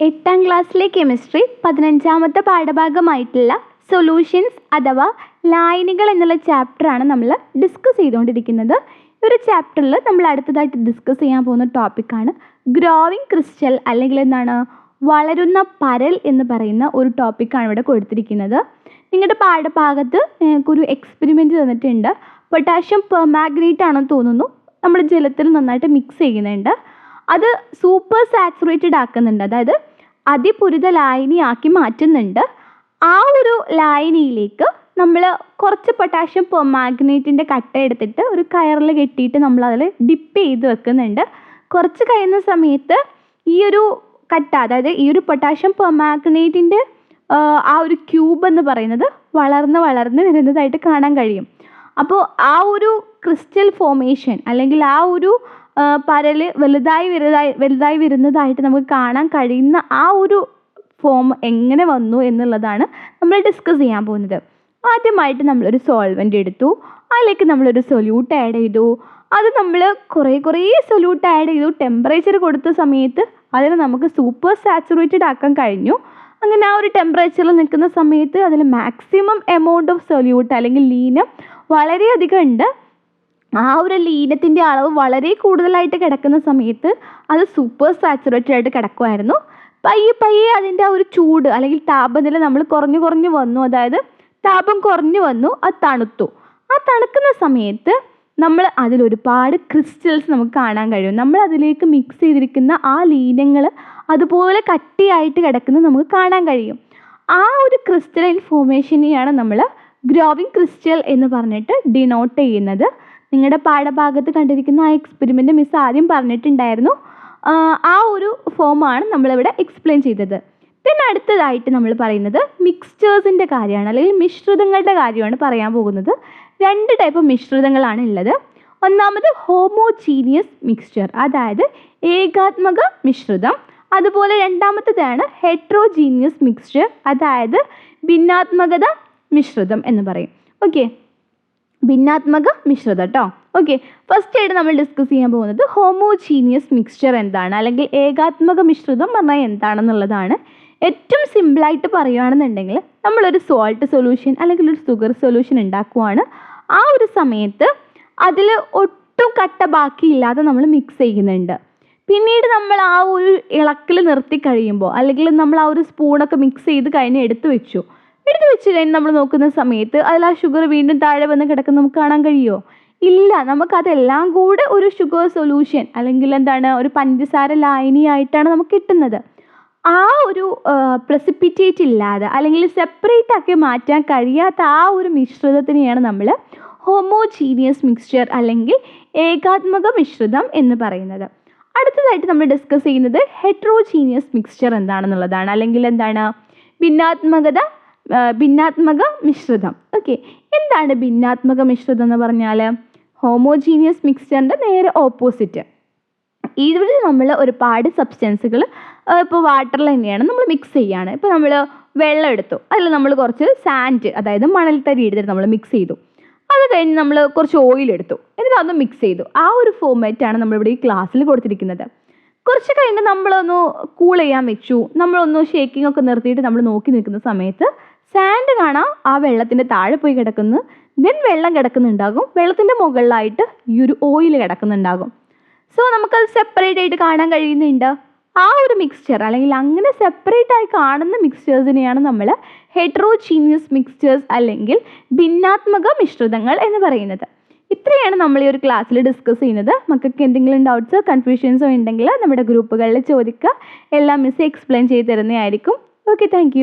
എട്ടാം ക്ലാസ്സിലെ കെമിസ്ട്രി പതിനഞ്ചാമത്തെ പാഠഭാഗമായിട്ടുള്ള സൊല്യൂഷൻസ് അഥവാ ലായനികൾ എന്നുള്ള ചാപ്റ്ററാണ് നമ്മൾ ഡിസ്കസ് ചെയ്തുകൊണ്ടിരിക്കുന്നത്. ഈ ഒരു ചാപ്റ്ററിൽ നമ്മൾ അടുത്തതായിട്ട് ഡിസ്കസ് ചെയ്യാൻ പോകുന്ന ടോപ്പിക്കാണ് ഗ്രോവിങ് ക്രിസ്റ്റൽ അല്ലെങ്കിൽ എന്താണ് വളരുന്ന പരൽ എന്ന് പറയുന്ന ഒരു ടോപ്പിക്കാണ് ഇവിടെ കൊടുത്തിരിക്കുന്നത്. നിങ്ങളുടെ പാഠഭാഗത്ത് ഒരു എക്സ്പെരിമെന്റ് തന്നിട്ടുണ്ട്. പൊട്ടാഷ്യം പെർമാഗ്നേറ്റ് ആണെന്ന് തോന്നുന്നു. നമ്മൾ ജലത്തിൽ നന്നായിട്ട് മിക്സ് ചെയ്യുന്നുണ്ട്. അത് സൂപ്പർ സാച്ചുറേറ്റഡ് ആക്കുന്നുണ്ട്. അതായത് അതിപുരിത ലായനിയാക്കി മാറ്റുന്നുണ്ട്. ആ ഒരു ലായനിയിലേക്ക് നമ്മൾ കുറച്ച് പൊട്ടാഷ്യം പെർമാഗ്നേറ്റിന്റെ കട്ട എടുത്തിട്ട് ഒരു കയറിൽ കെട്ടിയിട്ട് നമ്മൾ അതിൽ ഡിപ്പ് ചെയ്ത് വെക്കുന്നുണ്ട്. കുറച്ച് കഴിയുന്ന സമയത്ത് ഈ ഒരു കട്ട അതായത് ഈ ഒരു പൊട്ടാഷ്യം പെർമാഗ്നേറ്റിന്റെ ആ ഒരു ക്യൂബ് എന്ന് പറയുന്നത് വളർന്ന് വളർന്ന് വരുന്നതായിട്ട് കാണാൻ കഴിയും. അപ്പോൾ ആ ഒരു ക്രിസ്റ്റൽ ഫോമേഷൻ അല്ലെങ്കിൽ ആ ഒരു പരൽ വലുതായി വലുതായി വലുതായി വരുന്നതായിട്ട് നമുക്ക് കാണാൻ കഴിയുന്ന ആ ഒരു ഫോം എങ്ങനെ വന്നു എന്നുള്ളതാണ് നമ്മൾ ഡിസ്കസ് ചെയ്യാൻ പോകുന്നത്. ആദ്യമായിട്ട് നമ്മളൊരു സോൾവെന്റ് എടുത്തു. അതിലേക്ക് നമ്മളൊരു സൊല്യൂട്ട് ആഡ് ചെയ്തു. അത് നമ്മൾ കുറേ കുറേ സൊല്യൂട്ട് ആഡ് ചെയ്തു. ടെമ്പറേച്ചർ കൊടുത്ത സമയത്ത് അതിനെ നമുക്ക് സൂപ്പർ സാച്ചുറേറ്റഡ് ആക്കാൻ കഴിഞ്ഞു. അങ്ങനെ ആ ഒരു ടെമ്പറേച്ചറിൽ നിൽക്കുന്ന സമയത്ത് അതിൽ മാക്സിമം എമൗണ്ട് ഓഫ് സൊല്യൂട്ട് അല്ലെങ്കിൽ ലീനം വളരെയധികം ഉണ്ട്. ആ ഒരു ലീനത്തിന്റെ അളവ് വളരെ കൂടുതലായിട്ട് കിടക്കുന്ന സമയത്ത് അത് സൂപ്പർ സാച്ചുറേറ്റഡ് ആയിട്ട് കിടക്കുമായിരുന്നു പയ്യെ പയ്യെ അതിന്റെ ഒരു ചൂട് അല്ലെങ്കിൽ താപനില നമ്മൾ കുറഞ്ഞു കുറഞ്ഞു വന്നു. അതായത് താപം കുറഞ്ഞു വന്നു അത് തണുത്തു. ആ തണുക്കുന്ന സമയത്ത് നമ്മൾ അതിൽ ഒരുപാട് ക്രിസ്റ്റൽസ് നമുക്ക് കാണാൻ കഴിയും. നമ്മൾ അതിലേക്ക് മിക്സ് ചെയ്തിരിക്കുന്ന ആ ലീനങ്ങൾ അതുപോലെ കട്ടിയായിട്ട് കിടക്കുന്ന നമുക്ക് കാണാൻ കഴിയും. ആ ഒരു ക്രിസ്റ്റലൈൻ ഫോമേഷനെയാണ് നമ്മൾ ഗ്രോവിങ് ക്രിസ്റ്റൽ എന്ന് പറഞ്ഞിട്ട് ഡിനോട്ട് ചെയ്യുന്നത്. നിങ്ങളുടെ പാഠഭാഗത്ത് കണ്ടിരിക്കുന്ന ആ എക്സ്പെരിമെന്റ് മിസ് ആദ്യം പറഞ്ഞിട്ടുണ്ടായിരുന്നു. ആ ഒരു ഫോമാണ് നമ്മളിവിടെ എക്സ്പ്ലെയിൻ ചെയ്തത്. പിന്നെ അടുത്തതായിട്ട് നമ്മൾ പറയുന്നത് മിക്സ്ചേഴ്സിന്റെ കാര്യമാണ് അല്ലെങ്കിൽ മിശ്രിതങ്ങളുടെ കാര്യമാണ് പറയാൻ പോകുന്നത്. രണ്ട് ടൈപ്പ് മിശ്രിതങ്ങളാണ് ഉള്ളത് ഒന്നാമത് ഹോമോജീനിയസ് മിക്സ്ചർ അതായത് ഏകാത്മക മിശ്രിതം. അതുപോലെ രണ്ടാമത്തേതാണ് ഹെട്രോജീനിയസ് മിക്സ്ചർ അതായത് ഭിന്നാത്മകത മിശ്രിതം എന്ന് പറയും. ഓക്കെ ഭിന്നാത്മക മിശ്രിതം കേട്ടോ ഓക്കെ ഫസ്റ്റ് ആയിട്ട് നമ്മൾ ഡിസ്കസ് ചെയ്യാൻ പോകുന്നത് ഹോമോജീനിയസ് മിക്സ്ചർ എന്താണ്? അല്ലെങ്കിൽ ഏകാത്മക മിശ്രിതം പറഞ്ഞാൽ എന്താണെന്നുള്ളതാണ്. ഏറ്റവും സിമ്പിളായിട്ട് പറയുകയാണെന്നുണ്ടെങ്കിൽ നമ്മളൊരു സോൾട്ട് സൊല്യൂഷൻ അല്ലെങ്കിൽ ഒരു സുഗർ സൊല്യൂഷൻ ഉണ്ടാക്കുവാണ്. ആ ഒരു സമയത്ത് അതിൽ ഒട്ടും കട്ട ബാക്കിയില്ലാതെ നമ്മൾ മിക്സ് ചെയ്യുന്നുണ്ട്. പിന്നീട് നമ്മൾ ആ ഒരു ഇളക്കിൽ നിർത്തി കഴിയുമ്പോൾ അല്ലെങ്കിൽ നമ്മൾ ആ ഒരു സ്പൂണൊക്കെ മിക്സ് ചെയ്ത് കഴിഞ്ഞ് എടുത്തു വെച്ചു. എടുത്തു വെച്ച് കഴിഞ്ഞ് നമ്മൾ നോക്കുന്ന സമയത്ത് അതിൽ ആ ഷുഗർ വീണ്ടും താഴെ വന്ന് കിടക്കുന്ന നമുക്ക് കാണാൻ കഴിയുമോ ഇല്ല നമുക്കതെല്ലാം കൂടെ ഒരു ഷുഗർ സൊല്യൂഷൻ അല്ലെങ്കിൽ എന്താണ് ഒരു പഞ്ചസാര ലായനിയായിട്ടാണ് നമുക്ക് കിട്ടുന്നത്. ആ ഒരു പ്രസിപ്പിറ്റേറ്റ് ഇല്ലാതെ അല്ലെങ്കിൽ സെപ്പറേറ്റ് ആക്കി മാറ്റാൻ കഴിയാത്ത ആ ഒരു മിശ്രിതത്തിനെയാണ് നമ്മൾ ഹോമോജീനിയസ് മിക്സ്ചർ അല്ലെങ്കിൽ ഏകാത്മക മിശ്രിതം എന്ന് പറയുന്നത്. അടുത്തതായിട്ട് നമ്മൾ ഡിസ്കസ് ചെയ്യുന്നത് ഹെട്രോജീനിയസ് മിക്സ്ചർ എന്താണെന്നുള്ളതാണ്. അല്ലെങ്കിൽ എന്താണ് ഭിന്നാത്മകത ഭിന്നാത്മക മിശ്രിതം. ഓക്കെ എന്താണ് ഭിന്നാത്മക മിശ്രിതം എന്ന് പറഞ്ഞാൽ ഹോമോജീനിയസ് മിക്സ്ചറിന്റെ നേരെ ഓപ്പോസിറ്റ് ഇതിൽ നമ്മൾ ഒരുപാട് സബ്സ്റ്റൻസുകൾ ഇപ്പോൾ വാട്ടറിൽ തന്നെയാണ് നമ്മൾ മിക്സ് ചെയ്യുകയാണ് ഇപ്പോൾ നമ്മൾ വെള്ളം എടുത്തു. അതിൽ നമ്മൾ കുറച്ച് സാൻഡ് അതായത് മണൽത്തരി എടുത്തിട്ട് നമ്മൾ മിക്സ് ചെയ്തു. അത് കഴിഞ്ഞ് നമ്മൾ കുറച്ച് ഓയിൽ എടുത്തു. എന്നിട്ട് അതൊന്ന് മിക്സ് ചെയ്തു. ആ ഒരു ഫോമാറ്റാണ് നമ്മളിവിടെ ഈ ക്ലാസ്സിൽ കൊടുത്തിരിക്കുന്നത്. കുറച്ച് കഴിഞ്ഞ് നമ്മളൊന്ന് കൂൾ ചെയ്യാൻ വെച്ചു. നമ്മളൊന്ന് ഷേക്കിംഗ് ഒക്കെ നിർത്തിയിട്ട് നമ്മൾ നോക്കി നിൽക്കുന്ന സമയത്ത് സാൻഡ് കാണാം. ആ വെള്ളത്തിന്റെ താഴെ പോയി കിടക്കുന്നു. ദെൻ വെള്ളം കിടക്കുന്നുണ്ടാകും. വെള്ളത്തിന്റെ മുകളിലായിട്ട് ഈ ഒരു ഓയിൽ കിടക്കുന്നുണ്ടാകും. സോ നമുക്കത് സെപ്പറേറ്റ് ആയിട്ട് കാണാൻ കഴിയുന്നുണ്ട്? ആ ഒരു മിക്സ്ചർ അല്ലെങ്കിൽ അങ്ങനെ സെപ്പറേറ്റ് ആയി കാണുന്ന മിക്സ്ചേഴ്സിനെയാണ് നമ്മൾ ഹെട്രോജീനിയസ് മിക്സ്ചേഴ്സ് അല്ലെങ്കിൽ ഭിന്നാത്മക മിശ്രിതങ്ങൾ എന്ന് പറയുന്നത്. ഇത്രയാണ് നമ്മൾ ഈ ഒരു ക്ലാസ്സിൽ ഡിസ്കസ് ചെയ്യുന്നത്. മക്കൾക്ക് എന്തെങ്കിലും ഡൗട്ട്സോ കൺഫ്യൂഷൻസോ ഉണ്ടെങ്കിൽ നമ്മുടെ ഗ്രൂപ്പുകളിൽ ചോദിക്കുക. എല്ലാം മിസ് എക്സ്പ്ലെയിൻ ചെയ്ത് തരുന്നതായിരിക്കും. Okay thank